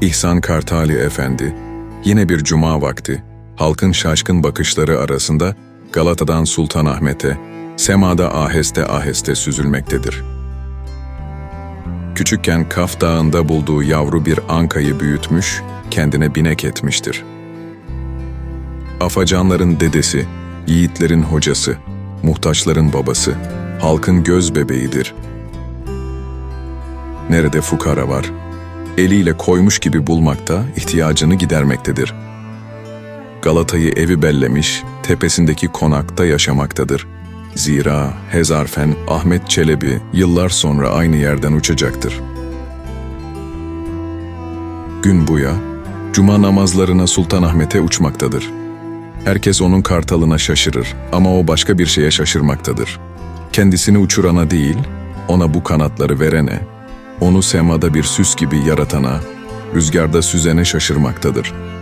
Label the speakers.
Speaker 1: İhsan Kartali Efendi, yine bir cuma vakti, halkın şaşkın bakışları arasında Galata'dan Sultanahmet'e, semada aheste aheste süzülmektedir. Küçükken Kaf Dağı'nda bulduğu yavru bir ankayı büyütmüş, kendine binek etmiştir. Afacanların dedesi, yiğitlerin hocası, muhtaçların babası, halkın göz bebeğidir. Nerede fukara var, eliyle koymuş gibi bulmakta, ihtiyacını gidermektedir. Galata'yı evi bellemiş, tepesindeki konakta yaşamaktadır. Zira Hezarfen Ahmet Çelebi yıllar sonra aynı yerden uçacaktır. Gün buya, cuma namazlarına Sultanahmet'e uçmaktadır. Herkes onun kartalına şaşırır ama o başka bir şeye şaşırmaktadır. Kendisini uçurana değil, ona bu kanatları verene, onu semada bir süs gibi yaratana, rüzgarda süzene şaşırmaktadır.''